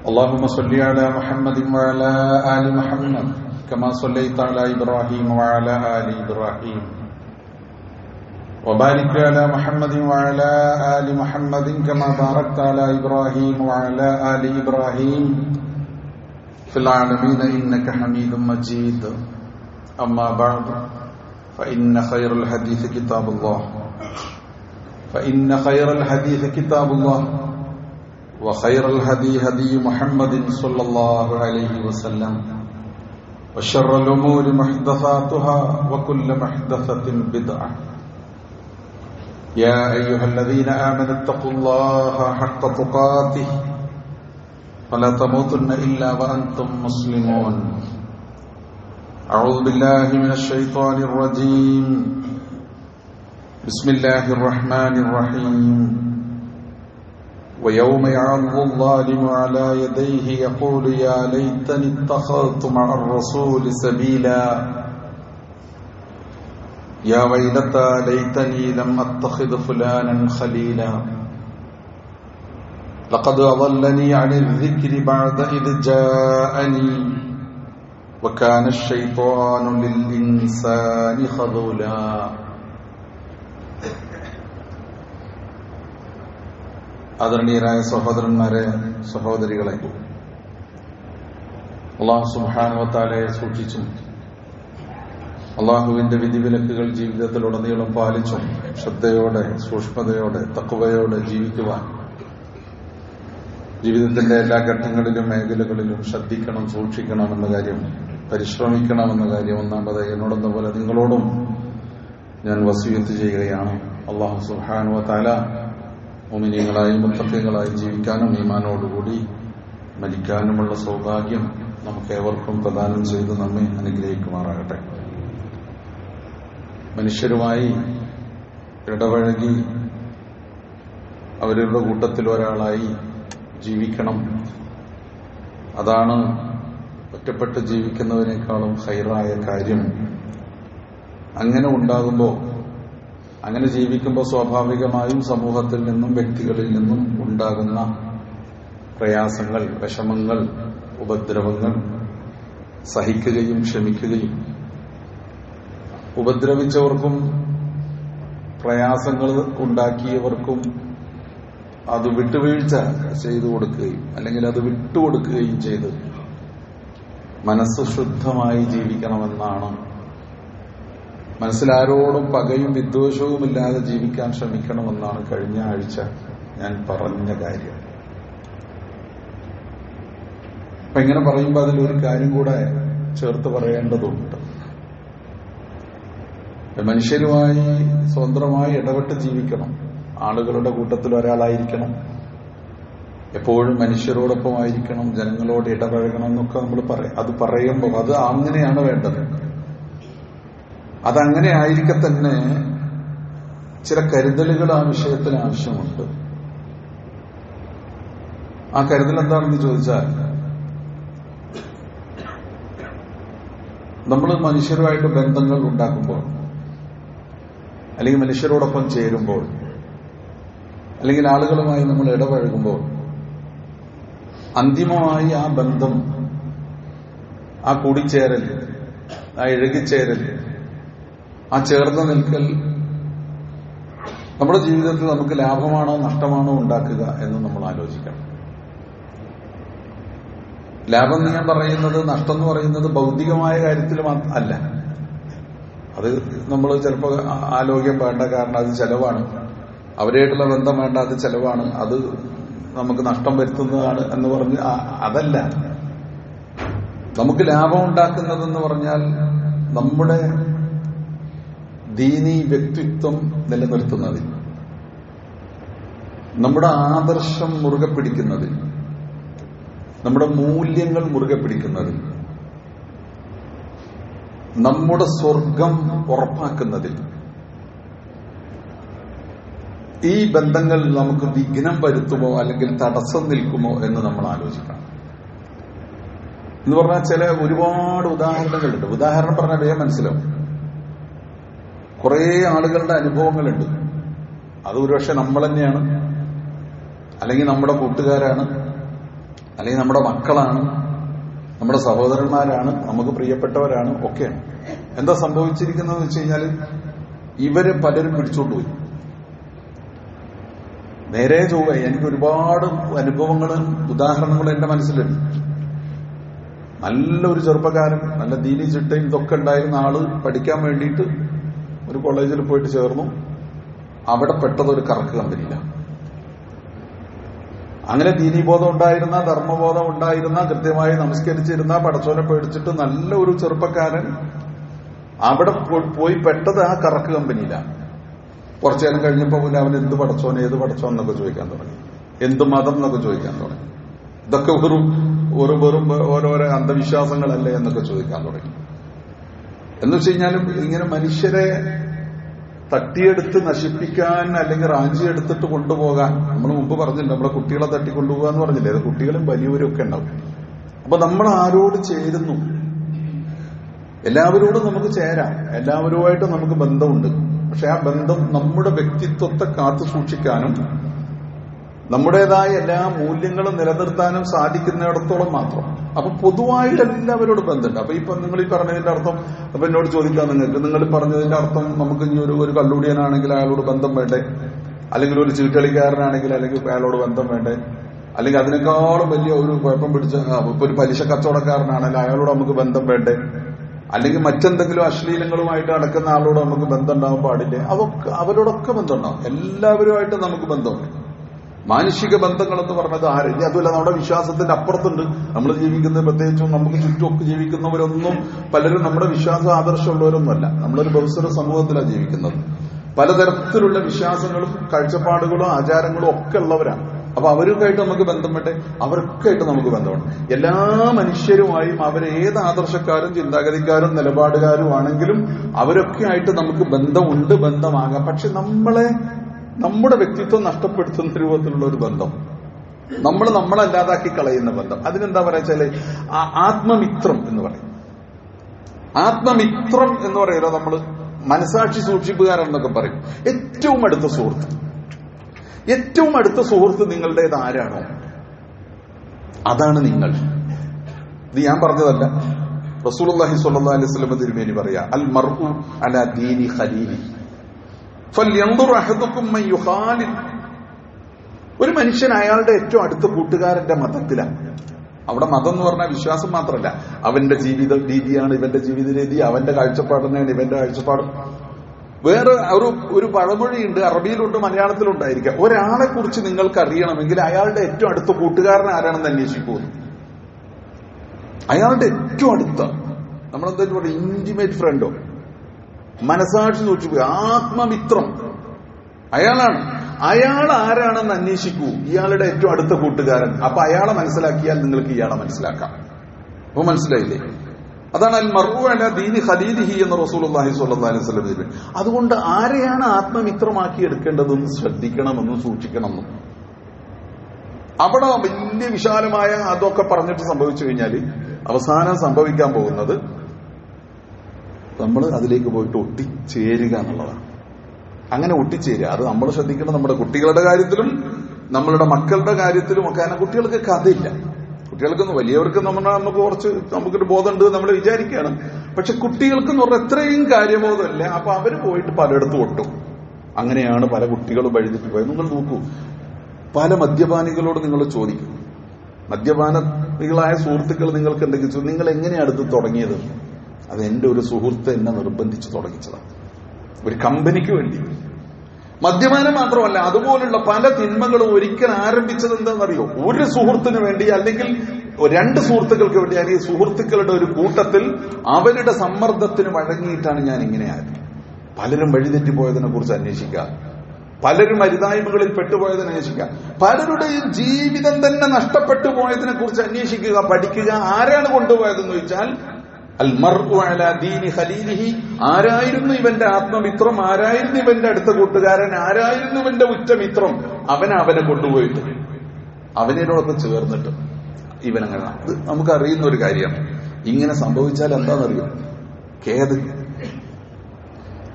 اللهم صل على محمد وعلى آل محمد كما صليت على إبراهيم وعلى آل إبراهيم. وبارك على محمد وعلى آل محمد كما باركت على إبراهيم وعلى آل إبراهيم. في العالمين إنك حميد مجيد. أما بعد فإن خير الحديث كتاب الله. فإن خير الحديث كتاب الله. وخير الهدي هدي محمد صلى الله عليه وسلم وشر الأمور محدثاتها وكل محدثة بدعة. يا أيها الذين آمنوا اتقوا الله حق تقاته ولا تموتن إلا وأنتم مسلمون. أعوذ بالله من الشيطان الرجيم. بسم الله الرحمن الرحيم. ويوم يعض الظالم على يديه يقول يا ليتني اتخذت مع الرسول سبيلا. يا ويلتى ليتني لم أتخذ فلانا خليلا. لقد أضلني عن الذكر بعد إذ جاءني. وكان الشيطان للإنسان خذولا. ആദരണീയരായ സഹോദരന്മാരെ സഹോദരികളെ അള്ളാഹു സുഹാനുവത്താലെ സൂക്ഷിച്ചും അള്ളാഹുവിന്റെ വിധിവിലക്കുകൾ ജീവിതത്തിലുടനീളം പാലിച്ചും ശ്രദ്ധയോടെ സൂക്ഷ്മതയോടെ തക്കുവയോടെ ജീവിക്കുവാൻ ജീവിതത്തിന്റെ എല്ലാ ഘട്ടങ്ങളിലും മേഖലകളിലും ശ്രദ്ധിക്കണം സൂക്ഷിക്കണമെന്ന കാര്യം പരിശ്രമിക്കണമെന്ന കാര്യം ഒന്നാമത് എന്നോടെന്ന പോലെ നിങ്ങളോടും ഞാൻ വസീയത്ത് ചെയ്യുകയാണ്. അള്ളാഹു സുഹാനുവ താല മുമിനിയങ്ങളായി മുത്തക്കങ്ങളായി ജീവിക്കാനും ഈമാനോടുകൂടി മരിക്കാനുമുള്ള സൗഭാഗ്യം നമുക്ക് ഏവർക്കും പ്രദാനം ചെയ്ത് നമ്മെ അനുഗ്രഹിക്കുമാറാകട്ടെ. മനുഷ്യരുമായി ഇടപഴകി അവരുടെ കൂട്ടത്തിൽ ഒരാളായി ജീവിക്കണം. അതാണ് ഒറ്റപ്പെട്ട് ജീവിക്കുന്നതിനേക്കാളും ഹൈറായ കാര്യം. അങ്ങനെ ഉണ്ടാകുമ്പോൾ അങ്ങനെ ജീവിക്കുമ്പോൾ സ്വാഭാവികമായും സമൂഹത്തിൽ നിന്നും വ്യക്തികളിൽ നിന്നും ഉണ്ടാകുന്ന പ്രയാസങ്ങൾ വിഷമങ്ങൾ ഉപദ്രവങ്ങൾ സഹിക്കുകയും ക്ഷമിക്കുകയും ഉപദ്രവിച്ചവർക്കും പ്രയാസങ്ങൾ ഉണ്ടാക്കിയവർക്കും അത് വിട്ടുവീഴ്ച ചെയ്തു കൊടുക്കുകയും അല്ലെങ്കിൽ അത് വിട്ടുകൊടുക്കുകയും ചെയ്ത് മനസ്സ് ശുദ്ധമായി ജീവിക്കണമെന്നാണ് മനസ്സിലാരോടും പകയും വിദ്വേഷവും ഇല്ലാതെ ജീവിക്കാൻ ശ്രമിക്കണമെന്നാണ് കഴിഞ്ഞ ആഴ്ച ഞാൻ പറഞ്ഞ കാര്യം. അപ്പൊ ഇങ്ങനെ പറയുമ്പോൾ അതിലൊരു കാര്യം കൂടെ ചേർത്ത് പറയേണ്ടതുണ്ട്. മനുഷ്യരുമായി സ്വതന്ത്രമായി ഇടപെട്ട് ജീവിക്കണം. ആളുകളുടെ കൂട്ടത്തിൽ ഒരാളായിരിക്കണം. എപ്പോഴും മനുഷ്യരോടൊപ്പം ആയിരിക്കണം ജനങ്ങളോട് ഇടപഴകണം എന്നൊക്കെ നമ്മൾ പറയും അത് പറയുമ്പോൾ അത് അങ്ങനെയാണ് വേണ്ടത്. അതങ്ങനെ ആയിരിക്കെ തന്നെ ചില കരുതലുകൾ ആ വിഷയത്തിന് ആവശ്യമുണ്ട്. ആ കരുതൽ എന്താണെന്ന് ചോദിച്ചാൽ നമ്മൾ മനുഷ്യരുമായിട്ട് ബന്ധങ്ങൾ ഉണ്ടാക്കുമ്പോൾ അല്ലെങ്കിൽ മനുഷ്യരോടൊപ്പം ചേരുമ്പോൾ അല്ലെങ്കിൽ ആളുകളുമായി നമ്മൾ ഇടപഴകുമ്പോൾ അന്തിമമായി ആ ബന്ധം ആ കൂടിച്ചേരൽ ആ ഇഴകിച്ചേരൽ ആ ചേർന്ന് നിൽക്കൽ നമ്മുടെ ജീവിതത്തിൽ നമുക്ക് ലാഭമാണോ നഷ്ടമാണോ ഉണ്ടാക്കുക എന്ന് നമ്മൾ ആലോചിക്കണം. ലാഭം എന്ന് ഞാൻ പറയുന്നത് നഷ്ടം എന്ന് പറയുന്നത് ഭൗതികമായ കാര്യത്തിൽ അല്ല. അത് നമ്മൾ ചിലപ്പോൾ ആലോക്യം വേണ്ട കാരണം അത് ചെലവാണ്. അവരായിട്ടുള്ള ബന്ധം വേണ്ട അത് ചെലവാണ്. അത് നമുക്ക് നഷ്ടം വരുത്തുന്നതാണ് എന്ന് പറഞ്ഞ് അതല്ല. നമുക്ക് ലാഭം ഉണ്ടാക്കുന്നതെന്ന് പറഞ്ഞാൽ നമ്മുടെ ദീനീ വ്യക്തിത്വം നിലനിർത്തുന്നതിൽ നമ്മുടെ ആദർശം മുറുകെ പിടിക്കുന്നതിൽ നമ്മുടെ മൂല്യങ്ങൾ മുറുകെ പിടിക്കുന്നതിൽ നമ്മുടെ സ്വർഗം ഉറപ്പാക്കുന്നതിൽ ഈ ബന്ധങ്ങൾ നമുക്ക് വിഘ്നം വരുത്തുമോ അല്ലെങ്കിൽ തടസ്സം നിൽക്കുമോ എന്ന് നമ്മൾ ആലോചിക്കണം. എന്ന് പറഞ്ഞാൽ ചില ഒരുപാട് ഉദാഹരണങ്ങളുണ്ട്. ഉദാഹരണം പറഞ്ഞാൽ വേഗം മനസ്സിലാവും. കുറേ ആളുകളുടെ അനുഭവങ്ങളുണ്ട്. അത് ഒരുപക്ഷെ നമ്മൾ തന്നെയാണ്. അല്ലെങ്കിൽ നമ്മുടെ കൂട്ടുകാരാണ്. അല്ലെങ്കിൽ നമ്മുടെ മക്കളാണ്. നമ്മുടെ സഹോദരന്മാരാണ്. നമുക്ക് പ്രിയപ്പെട്ടവരാണ്. ഒക്കെയാണ്. എന്താ സംഭവിച്ചിരിക്കുന്നതെന്ന് വെച്ച് കഴിഞ്ഞാൽ ഇവർ പലരും പിടിച്ചോണ്ടുപോയി നേരെ ചൊവ്വ എനിക്ക് ഒരുപാട് അനുഭവങ്ങളും ഉദാഹരണങ്ങളും എന്റെ മനസ്സിലുണ്ട്. നല്ലൊരു ചെറുപ്പക്കാരൻ നല്ല ദീനി ചിട്ടയും ഇതൊക്കെ ഉണ്ടായിരുന്ന ആൾ പഠിക്കാൻ വേണ്ടിയിട്ട് ഒരു കോളേജിൽ പോയിട്ട് ചേർന്നു. അവിടെ പെട്ടത് ഒരു കറക്ക് കമ്പനിയിലാണ് അങ്ങനെ ദീനീബോധം ഉണ്ടായിരുന്ന ധർമ്മബോധം ഉണ്ടായിരുന്ന കൃത്യമായി നമസ്കരിച്ചിരുന്ന പടച്ചോനെ പേടിച്ചിട്ട് നല്ല ഒരു ചെറുപ്പക്കാരൻ അവിടെ പോയി പെട്ടത് ആ കറക്ക് കമ്പനിയിലാണ് കുറച്ചു നേരം കഴിഞ്ഞപ്പോൾ പിന്നെ അവൻ എന്ത് പടച്ചോൻ ഏത് പടച്ചോൻ എന്നൊക്കെ ചോദിക്കാൻ തുടങ്ങി. എന്ത് മതം എന്നൊക്കെ ചോദിക്കാൻ തുടങ്ങി. ഇതൊക്കെ വെറും ഒരു വെറും ഓരോരോ അന്ധവിശ്വാസങ്ങളല്ലേ എന്നൊക്കെ ചോദിക്കാൻ തുടങ്ങി. എന്ന് വെച്ച് കഴിഞ്ഞാലും ഇങ്ങനെ മനുഷ്യരെ തട്ടിയെടുത്ത് നശിപ്പിക്കാൻ അല്ലെങ്കിൽ റാഞ്ചി എടുത്തിട്ട് കൊണ്ടുപോകാൻ നമ്മൾ മുമ്പ് പറഞ്ഞില്ല നമ്മളെ കുട്ടികളെ തട്ടിക്കൊണ്ടുപോകുക എന്ന് പറഞ്ഞില്ലേ? അത് കുട്ടികളും വലിയവരും ഒക്കെ ഉണ്ടാവും. അപ്പൊ നമ്മൾ ആരോട് ചേരുന്നു? എല്ലാവരോടും നമുക്ക് ചേരാം. എല്ലാവരുമായിട്ട് നമുക്ക് ബന്ധമുണ്ട്. പക്ഷെ ആ ബന്ധം നമ്മുടെ വ്യക്തിത്വത്തെ കാത്തു സൂക്ഷിക്കാനും നമ്മുടേതായ എല്ലാ മൂല്യങ്ങളും നിലനിർത്താനും സാധിക്കുന്നിടത്തോളം മാത്രം. അപ്പൊ പൊതുവായിട്ട് എല്ലാവരോടും ബന്ധമുണ്ട്. അപ്പൊ ഇപ്പൊ നിങ്ങൾ ഈ പറഞ്ഞതിന്റെ അർത്ഥം അപ്പൊ എന്നോട് ചോദിക്കാം നിങ്ങൾക്ക്. നിങ്ങൾ പറഞ്ഞതിന്റെ അർത്ഥം നമുക്ക് ഇനി ഒരു ഒരു കള്ളുടിയനാണെങ്കിൽ അയാളോട് ബന്ധം വേണ്ടേ? അല്ലെങ്കിൽ ഒരു ചീട്ടളിക്കാരനാണെങ്കിൽ അല്ലെങ്കിൽ അയാളോട് ബന്ധം വേണ്ടേ? അല്ലെങ്കിൽ അതിനേക്കാളും വലിയ ഒരു കുഴപ്പം പിടിച്ച ഇപ്പൊ ഒരു പലിശ കച്ചവടക്കാരനാണെങ്കിൽ അയാളോട് നമുക്ക് ബന്ധം വേണ്ടേ? അല്ലെങ്കിൽ മറ്റെന്തെങ്കിലും അശ്ലീലങ്ങളുമായിട്ട് നടക്കുന്ന ആളോട് നമുക്ക് ബന്ധം ഉണ്ടാകാൻ പാടില്ലേ? അതൊക്കെ അവരോടൊക്കെ ബന്ധമുണ്ടാവും എല്ലാവരുമായിട്ട് നമുക്ക് ബന്ധമുണ്ട്. മാനുഷിക ബന്ധങ്ങൾ എന്ന് പറഞ്ഞത് ആര്? അതുമല്ല നമ്മുടെ വിശ്വാസത്തിന്റെ അപ്പുറത്തുണ്ട്. നമ്മൾ ജീവിക്കുന്ന പ്രത്യേകിച്ചും നമുക്ക് ചുറ്റുമൊക്കെ ജീവിക്കുന്നവരൊന്നും പലരും നമ്മുടെ വിശ്വാസ ആദർശമുള്ളവരൊന്നുമല്ല. നമ്മളൊരു ബഹുസ്വര സമൂഹത്തിലാണ് ജീവിക്കുന്നത്. പലതരത്തിലുള്ള വിശ്വാസങ്ങളും കാഴ്ചപ്പാടുകളും ആചാരങ്ങളും ഒക്കെ ഉള്ളവരാണ്. അപ്പൊ അവരുമായിട്ട് നമുക്ക് ബന്ധം വേണ്ടേ? അവർക്കായിട്ട് നമുക്ക് ബന്ധമുണ്ട് എല്ലാ മനുഷ്യരുമായും അവരേത് ആദർശക്കാരും ചിന്താഗതിക്കാരും നിലപാടുകാരും ആണെങ്കിലും അവരൊക്കെ ആയിട്ട് നമുക്ക് ബന്ധമുണ്ട് ബന്ധമാകാം. പക്ഷെ നമ്മളെ നമ്മുടെ വ്യക്തിത്വം നഷ്ടപ്പെടുത്തുന്ന രൂപത്തിലുള്ള ഒരു ബന്ധം. നമ്മൾ നമ്മളല്ലാതാക്കി കളയുന്ന ബന്ധം. അതിനെന്താ പറയുക പറയാ ആത്മമിത്രം എന്ന് പറയും. ആത്മമിത്രം എന്ന് പറയുന്നത് നമ്മൾ മനസാക്ഷി സൂക്ഷിപ്പുകാരെന്നൊക്കെ പറയും. ഏറ്റവും അടുത്ത സുഹൃത്ത്. ഏറ്റവും അടുത്ത സുഹൃത്ത് നിങ്ങളുടേത് ആരാണോ? അതാണ് നിങ്ങൾ. ഇത് ഞാൻ പറഞ്ഞതല്ല. റസൂൽ അള്ളാഹി സ്വല്ലല്ലാഹി അലൈഹി വസല്ലം തിരുമേനി പറയാ അൽ മർഹു അല ദീനി ഖലീലി ഫൽയൻദുർ അഹദുക്കും മൻ യുഖാലിൽ ഒരു മനുഷ്യൻ അയാളുടെ ഏറ്റവും അടുത്ത കൂട്ടുകാരന്റെ മതത്തിലാണ് അവിടെ മതം എന്ന് പറഞ്ഞാൽ വിശ്വാസം മാത്രമല്ല. അവന്റെ ജീവിത രീതിയാണ് ഇവന്റെ ജീവിത രീതി അവന്റെ കാഴ്ചപ്പാടിനെയാണ് ഇവന്റെ കാഴ്ചപ്പാട്. വേറെ ഒരു ഒരു പഴമൊഴിയുണ്ട് അറബിയിലുണ്ട് മലയാളത്തിലുണ്ടായിരിക്കാം. ഒരാളെ കുറിച്ച് നിങ്ങൾക്ക് അറിയണമെങ്കിൽ അയാളുടെ ഏറ്റവും അടുത്ത കൂട്ടുകാരൻ ആരാണെന്ന് അന്വേഷിക്കുന്നു അയാളുടെ ഏറ്റവും അടുത്ത. നമ്മളെന്താ ഇന്റിമേറ്റ് ഫ്രണ്ടോ മനസാക്ഷി സൂക്ഷിക്കുക. ആത്മമിത്രം. അയാളാണ്. അയാൾ ആരാണെന്ന് അന്വേഷിക്കൂ. ഇയാളുടെ ഏറ്റവും അടുത്ത കൂട്ടുകാരൻ. അപ്പൊ അയാളെ മനസ്സിലാക്കിയാൽ നിങ്ങൾക്ക് ഇയാളെ മനസ്സിലാക്കാം. അപ്പൊ മനസ്സിലായില്ലേ? അതാണ് അൽ മറു അല ദീനി ഖലീലിഹി എന്ന് റസൂലുള്ളാഹി സ്വല്ലല്ലാഹി അലൈഹി അതുകൊണ്ട് ആരെയാണ് ആത്മമിത്രമാക്കി എടുക്കേണ്ടതെന്ന് ശ്രദ്ധിക്കണമെന്നും സൂക്ഷിക്കണമെന്നും. അവിടെ വലിയ വിശാലമായ അതൊക്കെ പറഞ്ഞിട്ട് സംഭവിച്ചു കഴിഞ്ഞാൽ അവസാനം സംഭവിക്കാൻ പോകുന്നത് നമ്മൾ അതിലേക്ക് പോയിട്ട് ഒട്ടിച്ചേരുക എന്നുള്ളതാണ്. അങ്ങനെ ഒട്ടിച്ചേരുക. അത് നമ്മൾ ശ്രദ്ധിക്കണം നമ്മുടെ കുട്ടികളുടെ കാര്യത്തിലും നമ്മളുടെ മക്കളുടെ കാര്യത്തിലും ഒക്കെ കാരണം കുട്ടികൾക്ക് കഥയില്ല. കുട്ടികൾക്കൊന്നും വലിയവർക്ക് നമ്മൾ നമുക്ക് കുറച്ച് നമുക്കൊരു ബോധമുണ്ട് നമ്മൾ വിചാരിക്കുകയാണ്. പക്ഷെ കുട്ടികൾക്ക് എന്ന് പറഞ്ഞാൽ എത്രയും കാര്യബോധമല്ല? അപ്പൊ അവർ പോയിട്ട് പലയിടത്തും ഒട്ടും. അങ്ങനെയാണ് പല കുട്ടികളും വഴുതിട്ട് പോയത്. നിങ്ങൾ നോക്കൂ. പല മദ്യപാനികളോട് നിങ്ങൾ ചോദിക്കും. മദ്യപാനികളായ സുഹൃത്തുക്കൾ നിങ്ങൾക്ക് എന്തെങ്കിലും നിങ്ങൾ എങ്ങനെയാണ് അടുത്ത് തുടങ്ങിയത്? അത് എന്റെ ഒരു സുഹൃത്ത് എന്നെ നിർബന്ധിച്ച് തുടങ്ങിച്ചതാണ്. ഒരു കമ്പനിക്ക് വേണ്ടി. മദ്യപാനം മാത്രമല്ല അതുപോലുള്ള പല തിന്മകളും ഒരിക്കൽ ആരംഭിച്ചത് എന്താണെന്നറിയോ ഒരു സുഹൃത്തിന് വേണ്ടി അല്ലെങ്കിൽ രണ്ട് സുഹൃത്തുക്കൾക്ക് വേണ്ടി അല്ലെങ്കിൽ സുഹൃത്തുക്കളുടെ ഒരു കൂട്ടത്തിൽ അവരുടെ സമ്മർദ്ദത്തിന് വഴങ്ങിയിട്ടാണ് ഞാൻ ഇങ്ങനെ ആയത് പലരും വഴിതെറ്റിപ്പോയതിനെ കുറിച്ച് അന്വേഷിക്കുക. പലരും അരുതായ്മകളിൽ പെട്ടുപോയതിനെ അന്വേഷിക്കുക. പലരുടെയും ജീവിതം തന്നെ നഷ്ടപ്പെട്ടു പോയതിനെ കുറിച്ച് അന്വേഷിക്കുക പഠിക്കുക ആരാണ് കൊണ്ടുപോയതെന്ന് ചോദിച്ചാൽ ഖലീലിഹി. ആരായിരുന്നു ഇവന്റെ ആത്മമിത്രം? ആരായിരുന്നു ഇവന്റെ അടുത്ത കൂട്ടുകാരൻ? ആരായിരുന്നു ഇവന്റെ ഉറ്റമിത്രം? അവൻ അവനെ കൊണ്ടുപോയിട്ട്. അവനോടൊപ്പം ചേർന്നിട്ട് ഇവനങ്ങനെ അത് നമുക്ക് അറിയുന്ന ഒരു കാര്യമാണ് ഇങ്ങനെ സംഭവിച്ചാൽ എന്താണെന്നറിയോ? കേത്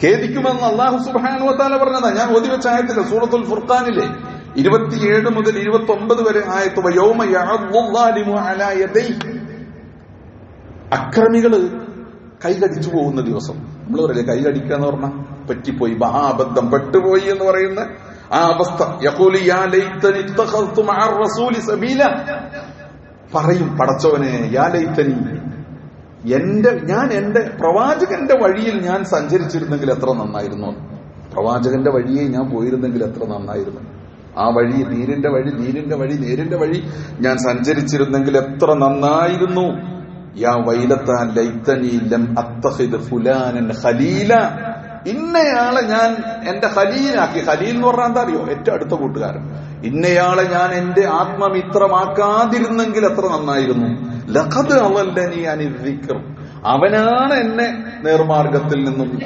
ഖേദിക്കുമെന്ന് അള്ളാഹു സുബാനുവത്താല പറഞ്ഞതാ. ഞാൻ ഓതി വെച്ച ആയത്തില്ല സൂറത്തുൽ ഫുർഖാനിലെ ഇരുപത്തിയേഴ് മുതൽ ഇരുപത്തി ഒമ്പത് വരെ ആയത്ത് അക്രമികൾ കൈകടിച്ചു പോകുന്ന ദിവസം. നമ്മൾ പറയില്ലേ കൈകടിക്കുക എന്ന് പറഞ്ഞാൽ പറ്റിപ്പോയി മഹാബദ്ധം പെട്ടുപോയി എന്ന് പറയുന്ന ആ അവസ്ഥ. പറയും പടച്ചവനെ യാ ലൈത്തനി എന്റെ ഞാൻ എന്റെ പ്രവാചകന്റെ വഴിയിൽ ഞാൻ സഞ്ചരിച്ചിരുന്നെങ്കിൽ എത്ര നന്നായിരുന്നു? പ്രവാചകന്റെ വഴിയെ ഞാൻ പോയിരുന്നെങ്കിൽ എത്ര നന്നായിരുന്നു? ആ വഴി നീരിന്റെ വഴി നീരിന്റെ വഴി നേരിന്റെ വഴി ഞാൻ സഞ്ചരിച്ചിരുന്നെങ്കിൽ എത്ര നന്നായിരുന്നു? യാ ലം ഫുലാനൻ ഖലീല. ഇന്നയാളെ ഞാൻ എന്റെ ഖലീലാക്കി. ഖലീൽ എന്ന് പറഞ്ഞാൽ എന്താ അറിയോ? ഏറ്റവും അടുത്ത കൂട്ടുകാരൻ. ഇന്നയാളെ ഞാൻ എന്റെ ആത്മമിത്രമാക്കാതിരുന്നെങ്കിൽ എത്ര നന്നായിരുന്നു. ലഖദ് അവല്ലനി അനിദ്ദിക്ർ അവനാണ് എന്നെ നേർമാർഗത്തിൽ നിന്നും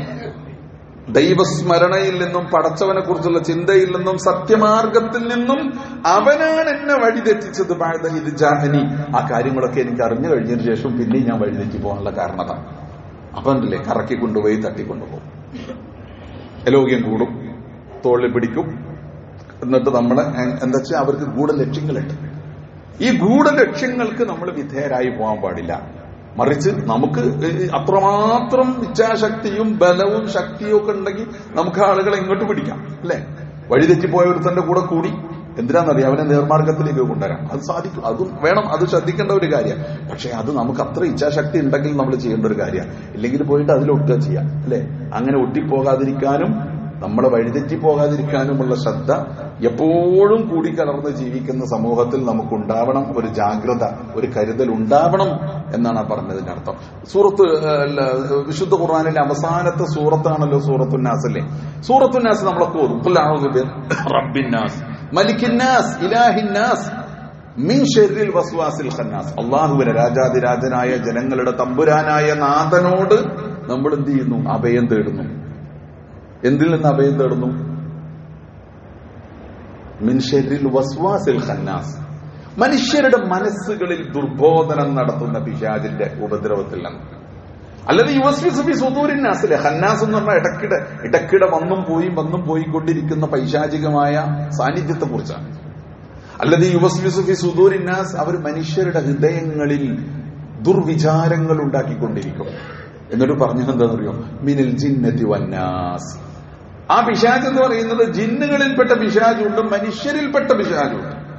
ദൈവസ്മരണയിൽ നിന്നും പടച്ചവനെ കുറിച്ചുള്ള ചിന്തയിൽ നിന്നും സത്യമാർഗത്തിൽ നിന്നും അവനാണ് എന്നെ വഴിതെറ്റിച്ചത് ഇത് ജാഹനി ആ കാര്യങ്ങളൊക്കെ എനിക്ക് അറിഞ്ഞു കഴിഞ്ഞതിന് ശേഷം പിന്നെയും ഞാൻ വഴിതെറ്റി പോകാനുള്ള കാരണത. അപ്പൊ ഉണ്ടല്ലേ കറക്കി കൊണ്ടുപോയി തട്ടിക്കൊണ്ടുപോകും. എലോഗ്യം കൂടും തോളിൽ പിടിക്കും. എന്നിട്ട് നമ്മളെ എന്താ വെച്ചാൽ അവർക്ക് ഗൂഢലക്ഷ്യങ്ങളുണ്ട്. ഈ ഗൂഢലക്ഷ്യങ്ങൾക്ക് നമ്മൾ വിധേയരായി പോകാൻ പാടില്ല. മറിച്ച് നമുക്ക് അത്രമാത്രം ഇച്ഛാശക്തിയും ബലവും ശക്തിയും ഒക്കെ ഉണ്ടെങ്കിൽ നമുക്ക് ആളുകളെ ഇങ്ങോട്ട് പിടിക്കാം അല്ലെ? വഴിതെറ്റിപ്പോയ ഒരുത്തന്റെ കൂടെ കൂടി. എന്തിനാണെന്നറിയാം അവനെ നേർമാർഗത്തിലേക്ക് കൊണ്ടുവരാം. അത് സാധിക്കും. അതും വേണം. അത് ശ്രദ്ധിക്കേണ്ട ഒരു കാര്യം പക്ഷെ അത് നമുക്ക് അത്ര ഇച്ഛാശക്തി ഉണ്ടെങ്കിൽ നമ്മൾ ചെയ്യേണ്ട ഒരു കാര്യമാണ്. ഇല്ലെങ്കിൽ പോയിട്ട് അതിലൊട്ടുക ചെയ്യാം അല്ലെ? അങ്ങനെ ഒട്ടിപ്പോകാതിരിക്കാനും നമ്മളെ വഴിതെറ്റി പോകാതിരിക്കാനുമുള്ള ശ്രദ്ധ എപ്പോഴും കൂടിക്കലർന്ന് ജീവിക്കുന്ന സമൂഹത്തിൽ നമുക്കുണ്ടാവണം ഒരു ജാഗ്രത ഒരു കരുതൽ ഉണ്ടാവണം എന്നാണ് പറഞ്ഞതിന്റെ അർത്ഥം. സൂറത്ത് വിശുദ്ധ ഖുർആാനിലെ അവസാനത്തെ സൂറത്താണല്ലോ സൂറത്തുന്നാസ് അല്ലേ സൂറത്തുന്നാസ് നമ്മളൊക്കെ ഖുൽ റബ്ബിന്നാസ് ഇലാഹിന്നാസ് മിൻ വസ്വാസിൽ രാജാതിരാജനായ ജനങ്ങളുടെ തമ്പുരാനായ നാഥനോട് നമ്മൾ എന്ത് ചെയ്യുന്നു? അഭയം തേടുന്നു. എന്തിൽ നിന്ന് അഭയം തേടുന്നു? മിൻഷരിൽ വസ്വാസിൽ ഖന്നാസ്. മനുഷ്യരുടെ മനസ്സുകളിൽ ദുർബോധനം നടത്തുന്ന പിശാജിന്റെ ഉപദ്രവത്തിൽ നിന്ന്. അല്ലാതെ യുവസ്ഫി സുദൂരിനാസിലെ ഹന്നാസ് എന്ന് പറഞ്ഞാൽ ഇടക്കിടെ ഇടക്കിടെ വന്നും പോയി വന്നും പോയിക്കൊണ്ടിരിക്കുന്ന പൈശാചികമായ സാന്നിധ്യത്തെ കുറിച്ചാണ് അല്ലാതെ യുവസ്ഫി സുദൂരിനാസ് അവർ മനുഷ്യരുടെ ഹൃദയങ്ങളിൽ ദുർവിചാരങ്ങൾ ഉണ്ടാക്കിക്കൊണ്ടിരിക്കും. എന്നിട്ട് പറഞ്ഞത് എന്താണെന്നറിയോ? മിനിൽ ജിന്നതി വന്നാസ് ആ പിശാജ് എന്ന് പറയുന്നത് ജിന്നുകളിൽപ്പെട്ട പിശാജുണ്ട് മനുഷ്യരിൽപ്പെട്ട പിശാജുണ്ട്.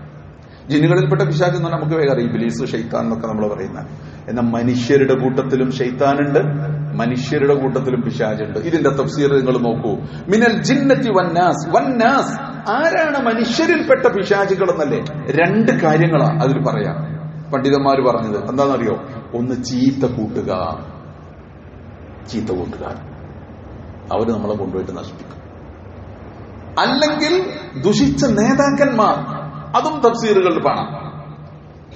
ജിന്നുകളിൽപ്പെട്ട പിശാജ് എന്ന് നമുക്ക് വേഗം അറിയാം. ബിലീസ് ഷെയ്ത്താൻ എന്നൊക്കെ നമ്മൾ പറയുന്ന എന്നാൽ മനുഷ്യരുടെ കൂട്ടത്തിലും ഷെയ്ത്താനുണ്ട് മനുഷ്യരുടെ കൂട്ടത്തിലും പിശാജുണ്ട്. ഇതിന്റെ തഫ്സീർ നിങ്ങൾ നോക്കൂ. മിനൽ ജിന്നത്തി വന്നാസ്. വന്നാസ് ആരാണ് മനുഷ്യരിൽപ്പെട്ട പിശാചുകൾ എന്നല്ലേ? രണ്ട് കാര്യങ്ങളാണ് അതിൽ പറയാം. പണ്ഡിതന്മാർ പറഞ്ഞത് എന്താണെന്നറിയോ? ഒന്ന് ചീത്ത കൂട്ടുക ചീത്ത കൂട്ടുക അവർ നമ്മളെ കൊണ്ടുപോയിട്ട് നശിപ്പിക്കും. അല്ലെങ്കിൽ ദുഷിച്ച നേതാക്കന്മാർ. അതും തഫ്സീറുകളിൽ കാണാം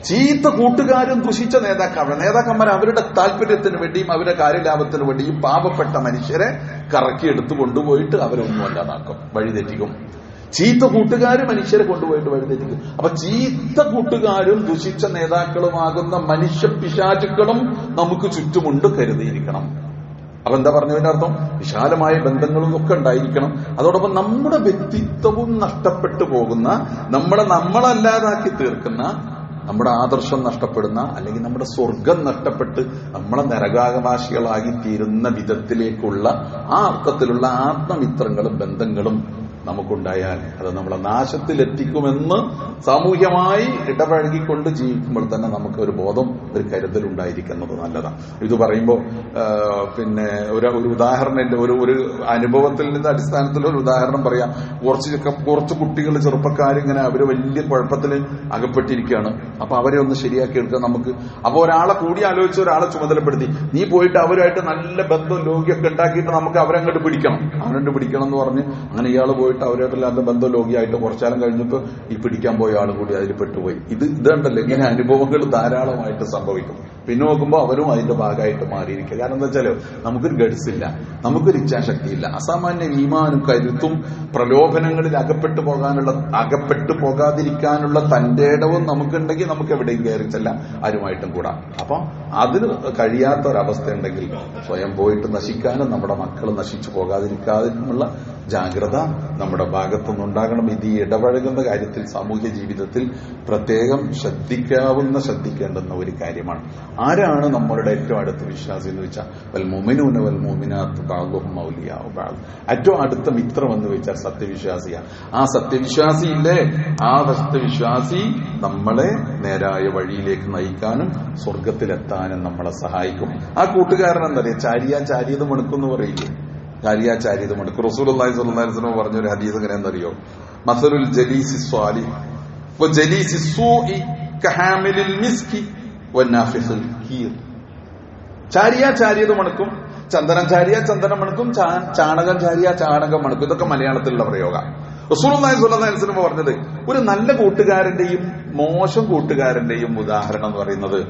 ചീത്ത കൂട്ടുകാരും ദുഷിച്ച നേതാക്കൾ നേതാക്കന്മാർ അവരുടെ താല്പര്യത്തിന് വേണ്ടിയും അവരുടെ കാര്യലാഭത്തിന് വേണ്ടിയും പാവപ്പെട്ട മനുഷ്യരെ കറക്കി എടുത്തു കൊണ്ടുപോയിട്ട് അവരൊന്നും അല്ലാതാക്കും. വഴിതെറ്റിക്കും ചീത്ത കൂട്ടുകാർ മനുഷ്യരെ കൊണ്ടുപോയിട്ട് വഴിതെറ്റിക്കും അപ്പൊ ചീത്ത കൂട്ടുകാരും ദുഷിച്ച നേതാക്കളുമാകുന്ന മനുഷ്യ പിശാചുക്കളും നമുക്ക് ചുറ്റുമുണ്ട് കരുതിയിരിക്കണം. അപ്പൊ എന്താ പറഞ്ഞതിന്റെ അർത്ഥം? വിശാലമായ ബന്ധങ്ങളും ഒക്കെ ഉണ്ടായിരിക്കണം. അതോടൊപ്പം നമ്മുടെ വ്യക്തിത്വവും നഷ്ടപ്പെട്ടു പോകുന്ന നമ്മളെ നമ്മളല്ലാതാക്കി തീർക്കുന്ന നമ്മുടെ ആദർശം നഷ്ടപ്പെടുന്ന അല്ലെങ്കിൽ നമ്മുടെ സ്വർഗം നഷ്ടപ്പെട്ട് നമ്മളെ നരകാകവാശികളാകി തീരുന്ന വിധത്തിലേക്കുള്ള ആ അർത്ഥത്തിലുള്ള ആത്മമിത്രങ്ങളും ബന്ധങ്ങളും നമുക്കുണ്ടായാൽ അത് നമ്മളെ നാശത്തിലെത്തിക്കുമെന്ന് സാമൂഹ്യമായി ഇടപഴകിക്കൊണ്ട് ജീവിക്കുമ്പോൾ തന്നെ നമുക്ക് ഒരു ബോധം ഒരു കരുതൽ ഉണ്ടായിരിക്കുന്നത് നല്ലതാണ്. ഇത് പറയുമ്പോൾ പിന്നെ ഒരു ഒരു ഉദാഹരണം ഒരു ഒരു അനുഭവത്തിൽ നിന്ന് അടിസ്ഥാനത്തിൽ ഒരു ഉദാഹരണം പറയാം. കുറച്ച് കുറച്ച് കുട്ടികൾ ചെറുപ്പക്കാരിങ്ങനെ അവർ വലിയ കുഴപ്പത്തിൽ അകപ്പെട്ടിരിക്കുകയാണ്. അപ്പൊ അവരെ ഒന്ന് ശരിയാക്കി എടുക്കാൻ നമുക്ക് അപ്പൊ ഒരാളെ കൂടി ആലോചിച്ച് ഒരാളെ ചുമതലപ്പെടുത്തി. നീ പോയിട്ട് അവരുമായിട്ട് നല്ല ബന്ധം ലോകിയൊക്കെ ഉണ്ടാക്കിയിട്ട് നമുക്ക് അവരങ്ങോട്ട് പിടിക്കണം. അവരങ്ങോട്ട് പിടിക്കണം എന്ന് പറഞ്ഞ് അങ്ങനെ ഇയാൾ പോയിട്ട് പോയിട്ട് നല്ല ബന്ധം ലോകിയായിട്ട് കുറച്ചാലും കഴിഞ്ഞപ്പോൾ ഈ പിടിക്കാൻ പോയ ആൾ കൂടി അതിൽ പെട്ടുപോയി. ഇത് ഇതുണ്ടല്ലോ ഇങ്ങനെ അനുഭവങ്ങൾ ധാരാളമായിട്ട് സംഭവിക്കും. പിന്നെ നോക്കുമ്പോൾ അവരും അതിന്റെ ഭാഗമായിട്ട് മാറിയിരിക്കുക. കാരണം എന്താ വെച്ചാൽ നമുക്കൊരു ഗഡ്സ് ഇല്ല നമുക്കൊരു ഇച്ഛാശക്തിയില്ല അസാമാന്യ ഈമാനും കരുത്തും പ്രലോഭനങ്ങളിൽ അകപ്പെട്ടു പോകാനുള്ള അകപ്പെട്ടു പോകാതിരിക്കാനുള്ള തന്റെ ഇടവും നമുക്കുണ്ടെങ്കിൽ നമുക്ക് എവിടെയും കയറി ആരുമായിട്ടും കൂടാം. അപ്പൊ അതിന് കഴിയാത്ത ഒരവസ്ഥ ഉണ്ടെങ്കിൽ സ്വയം പോയിട്ട് നശിക്കാനും നമ്മുടെ മക്കൾ നശിച്ചു പോകാതിരിക്കാതിനുമുള്ള ജാഗ്രത നമ്മുടെ ഭാഗത്തുനിന്നുണ്ടാകണം ഇത് ഈ ഇടപഴകുന്ന കാര്യത്തിൽ സാമൂഹ്യ ജീവിതത്തിൽ പ്രത്യേകം ശ്രദ്ധിക്കാവുന്ന ശ്രദ്ധിക്കേണ്ടുന്ന ഒരു കാര്യമാണ്. ആരാണ് നമ്മളുടെ ഏറ്റവും അടുത്ത വിശ്വാസി എന്ന് വെച്ചാൽ വൽ മൊമിനൂന വൽ മൊമിനാത്ത് ബാഗും മൗലിയാവും ഏറ്റവും അടുത്ത മിത്രം എന്ന് വെച്ചാൽ സത്യവിശ്വാസിയ. ആ സത്യവിശ്വാസി ഇല്ലേ? ആ സത്യവിശ്വാസി നമ്മളെ നേരായ വഴിയിലേക്ക് നയിക്കാനും സ്വർഗത്തിലെത്താനും നമ്മളെ സഹായിക്കും. ആ കൂട്ടുകാരൻ എന്താ പറയുക ചാരിയ ചാരിയത് മണുക്കെന്ന് പറയില്ലേ? ചാരിയ ചാരിയത് മണുക്ക്. റസൂൽ അള്ളാഹി സ്വല്ലാസ്ലം പറഞ്ഞൊരു ഹദീസ് എങ്ങനെ എന്തറിയോ മസലുൽ ജലീസി സ്വാലി ജലീസി സൂഇ കഹാമിലിൽ മിസ്കി. ചാരിയ ചാരിയത് മണക്കും ചന്ദനം ചാരിയ ചന്ദനം മണക്കും ചാണകം ചാരിയ ചാണകം മണക്കും. ഇതൊക്കെ മലയാളത്തിലുള്ള പ്രയോഗ. റസൂലുള്ളാഹി സ്വല്ലല്ലാഹി അലൈഹി വസല്ലം പറഞ്ഞത് ഒരു നല്ല കൂട്ടുകാരന്റെയും മോശം കൂട്ടുകാരന്റെയും ഉദാഹരണം എന്ന് പറയുന്നത്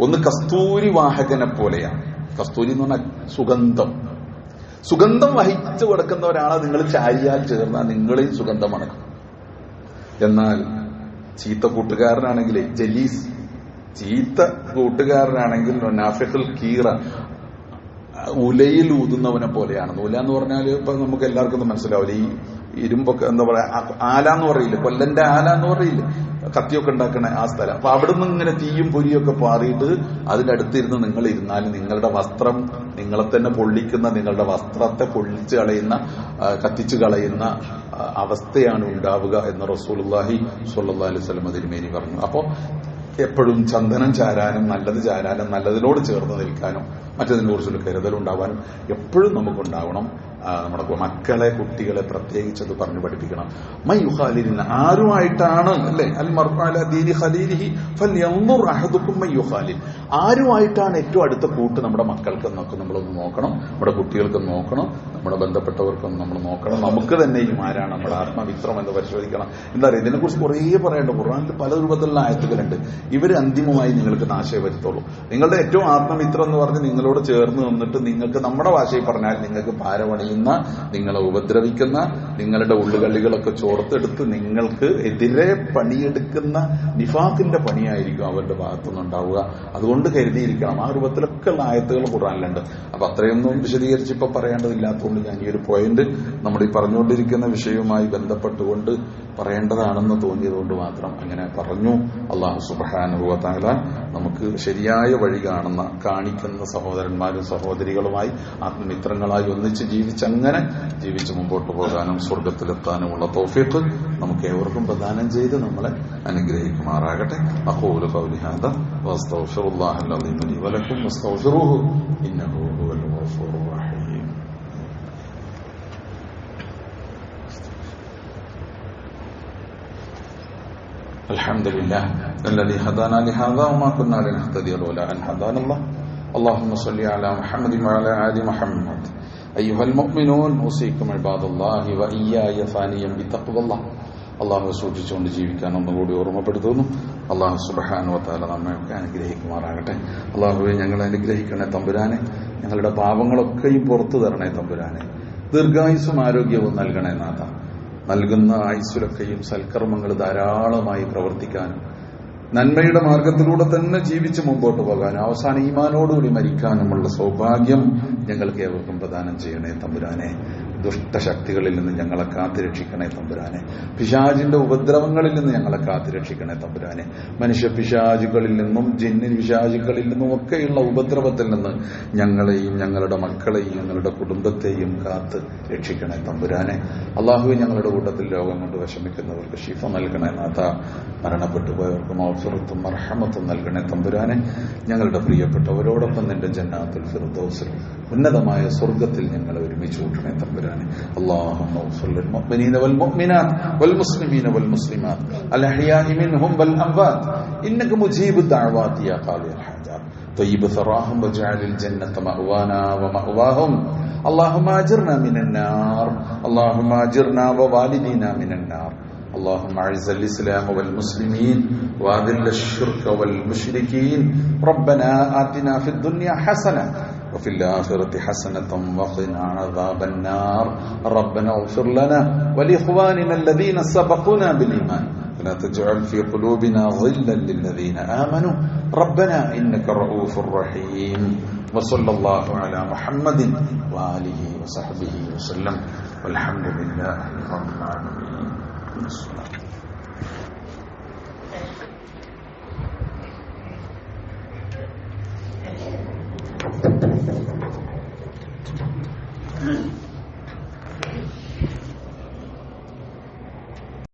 ഒന്ന് കസ്തൂരി വാഹകനെ പോലെയാണ്. കസ്തൂരി എന്ന് പറഞ്ഞാൽ സുഗന്ധം. സുഗന്ധം വഹിച്ചു കൊടുക്കുന്ന ഒരാളെ നിങ്ങൾ ചാരിയാൽ ചേർന്നാൽ നിങ്ങളെയും സുഗന്ധം മണക്കും. എന്നാൽ ചീത്ത കൂട്ടുകാരനാണെങ്കിലേ ജലീസ് ചീത്ത കൂട്ടുകാരനാണെങ്കിൽ നാഫിഖുൽ കീറ ഉലയിൽ ഊതുന്നവനെ പോലെയാണ് ഉല എന്ന് പറഞ്ഞാൽ ഇപ്പൊ നമുക്ക് എല്ലാവർക്കും മനസ്സിലാവില്ല. ഈ ഇരുമ്പൊക്കെ എന്താ പറയാ ആല എന്ന് പറയില്ല? കൊല്ലന്റെ ആല എന്ന് പറയില്ല? കത്തിയൊക്കെ ഉണ്ടാക്കണ ആ സ്ഥലം. അപ്പൊ അവിടുന്ന് ഇങ്ങനെ തീയും പൊരിയൊക്കെ പാറിയിട്ട് അതിന്റെ അടുത്തിരുന്ന് നിങ്ങൾ ഇരുന്നാൽ നിങ്ങളുടെ വസ്ത്രം നിങ്ങളെ തന്നെ പൊള്ളിക്കുന്ന നിങ്ങളുടെ വസ്ത്രത്തെ പൊള്ളിച്ച് കളയുന്ന കത്തിച്ചു കളയുന്ന അവസ്ഥയാണ് ഉണ്ടാവുക എന്ന് സ്വല്ലല്ലാഹി അലൈഹി വസല്ലം തിരുമേനി പറഞ്ഞു. അപ്പോ എപ്പോഴും ചന്ദനം ചാരാനും നല്ലത് ചാരാനും നല്ലതിനോട് ചേർന്ന് നിൽക്കാനും മറ്റതിനെ കുറിച്ചുള്ള കരുതലുണ്ടാവാനും എപ്പോഴും നമുക്കുണ്ടാവണം. നമ്മുടെ മക്കളെ കുട്ടികളെ പ്രത്യേകിച്ച് അത് പറഞ്ഞു പഠിപ്പിക്കണം. മൈ യുഹാലിലിന് ആരുമായിട്ടാണ് അല്ലെ? അൽ മർഅല ദീനി ഖലീലിഹി യുഹാലിൽ ആരുമായിട്ടാണ് ഏറ്റവും അടുത്ത കൂട്ട് നമ്മുടെ മക്കൾക്ക് എന്നൊക്കെ നമ്മളൊന്ന് നോക്കണം നമ്മുടെ കുട്ടികൾക്ക് നോക്കണം നമ്മുടെ ബന്ധപ്പെട്ടവർക്കും നമ്മൾ നോക്കണം. നമുക്ക് തന്നെയും ആരാണ് നമ്മുടെ ആത്മവിത്രം എന്ന് പരിശോധിക്കണം. എന്താ പറയുക ഇതിനെക്കുറിച്ച് കുറേ പറയേണ്ട ഖുർആാനിൽ പല രൂപത്തിലുള്ള ആയത്തുകളുണ്ട്. ഇവർ അന്തിമമായി നിങ്ങൾക്ക് നാശയെ വരുത്തുള്ളൂ. നിങ്ങളുടെ ഏറ്റവും ആത്മമിത്രം എന്ന് പറഞ്ഞ് നിങ്ങളോട് ചേർന്ന് നിന്നിട്ട് നിങ്ങൾക്ക് നമ്മുടെ ഭാഷയിൽ പറഞ്ഞാൽ നിങ്ങൾക്ക് ഭാരമണിയുന്ന നിങ്ങളെ ഉപദ്രവിക്കുന്ന നിങ്ങളുടെ ഉള്ളുകളികളൊക്കെ ചോർത്തെടുത്ത് നിങ്ങൾക്ക് എതിരെ പണിയെടുക്കുന്ന നിഫാഖിന്റെ പണിയായിരിക്കും അവരുടെ ഭാഗത്തുനിന്നുണ്ടാവുക. അതുകൊണ്ട് കരുതിയിരിക്കണം. ആ രൂപത്തിലൊക്കെ ഉള്ള ആയത്തുകൾ ഖുറാനിലുണ്ട് അപ്പൊ അത്രയൊന്നും വിശദീകരിച്ച് ഇപ്പൊ പറയേണ്ടതില്ലാത്തതുകൊണ്ട് ഞാൻ ഈ ഒരു പോയിന്റ് നമ്മൾ ഈ പറഞ്ഞുകൊണ്ടിരിക്കുന്ന വിഷയവുമായി ബന്ധപ്പെട്ടുകൊണ്ട് പറയേണ്ടതാണെന്ന് തോന്നിയതുകൊണ്ട് മാത്രം അങ്ങനെ പറഞ്ഞു. അള്ളാഹു സുബാനുഭവത്താല നമുക്ക് ശരിയായ വഴി കാണുന്ന കാണിക്കുന്ന സഹോദരന്മാരും സഹോദരികളുമായി ആത്മമിത്രങ്ങളായി ഒന്നിച്ച് ജീവിച്ചങ്ങനെ ജീവിച്ച് മുമ്പോട്ട് പോകാനും സ്വർഗത്തിലെത്താനുമുള്ള തോഫീക്ക് നമുക്ക് ഏവർക്കും പ്രദാനം ചെയ്ത് നമ്മളെ അനുഗ്രഹിക്കുമാറാകട്ടെ. അഹോലി ഹാദാ വസ്തഗ്ഫിറുല്ലാഹ വലക്കും ഇന്നഹു الحمد لله الذي هدانا لهذا وما كنا لنهتدي لولا ان هدانا الله اللهم صل على محمد وعلى ال محمد ايها المؤمنون اوصيكم عباد الله واياي ثانيا بتقوى الله അള്ളാഹു സൂക്ഷിച്ചുകൊണ്ട് ജീവിക്കാൻ ഒന്നുകൂടി ഓർമ്മപ്പെടുത്തുന്നു. അള്ളാഹു സുബഹാനുവത്താല നമ്മയൊക്കെ അനുഗ്രഹിക്കുമാറാകട്ടെ. അള്ളാഹുവെ ഞങ്ങളെ അനുഗ്രഹിക്കണേ തമ്പുരാനെ. ഞങ്ങളുടെ പാപങ്ങളൊക്കെയും പുറത്തു തരണേ തമ്പുരാനെ. ദീർഘായുസും ആരോഗ്യവും നൽകണേ നാഥ. നൽകുന്ന ആയുസ്സിലൊക്കെയും സൽക്കർമ്മങ്ങൾ ധാരാളമായി പ്രവർത്തിക്കാനും നന്മയുടെ മാർഗത്തിലൂടെ തന്നെ ജീവിച്ച് മുമ്പോട്ട് പോകാനും അവസാന ഈമാനോടുകൂടി മരിക്കാനുമുള്ള സൗഭാഗ്യം ഞങ്ങൾക്ക് ഏവർക്കും പ്രദാനം ചെയ്യണേ തമ്പുരാനെ. ദുഷ്ടശക്തികളിൽ നിന്ന് ഞങ്ങളെ കാത്തുരക്ഷിക്കണേ തമ്പുരാനെ. പിശാജിന്റെ ഉപദ്രവങ്ങളിൽ നിന്ന് ഞങ്ങളെ കാത്തുരക്ഷിക്കണേ തമ്പുരാനെ. മനുഷ്യ പിശാചുകളിൽ നിന്നും ജന്നി പിശാചുകളിൽ നിന്നും ഒക്കെയുള്ള ഉപദ്രവത്തിൽ നിന്ന് ഞങ്ങളെയും ഞങ്ങളുടെ മക്കളെയും ഞങ്ങളുടെ കുടുംബത്തെയും കാത്ത് രക്ഷിക്കണേ തമ്പുരാനെ. അള്ളാഹു ഞങ്ങളുടെ കൂട്ടത്തിൽ രോഗം കൊണ്ട് വിഷമിക്കുന്നവർക്ക് ഷിഫ നൽകണേ നാഥ മരണപ്പെട്ടുപോയവർക്ക് മൗഫിറത്തും മർഹമത്തും നൽകണേ തമ്പുരാനെ. ഞങ്ങളുടെ പ്രിയപ്പെട്ടവരോടൊപ്പം നിന്റെ ജന്നാത്തുൽ ഫിർദൗസിൽ ഉന്നതമായ സ്വർഗത്തിൽ ഞങ്ങളെ ഒരുമിച്ച് കൂട്ടണേ തമ്പുരാനെ اللهم اغفر للمؤمنين والمؤمنات والمسلمين والمسلمات الأحياء منهم والأموات إنك مجيب الدعوات يا قاضي الحاجات طيب ثراهم واجعل الجنة مأوانا ومأواهم اللهم أجرنا من النار اللهم أجرنا ووالدينا من النار اللهم أعز الإسلام والمسلمين وأذل الشرك والمشركين ربنا آتنا في الدنيا حسنة وفي الآخرة حسنة وقنا عذاب النار. ربنا اغفر لنا ولإخواننا الذين سبقونا بالإيمان. ولا تجعل في قلوبنا غلا للذين آمنوا. ربنا إنك رؤوف رحيم. وصلى الله على محمد وآله وصحبه وسلم. والحمد لله رب العالمين.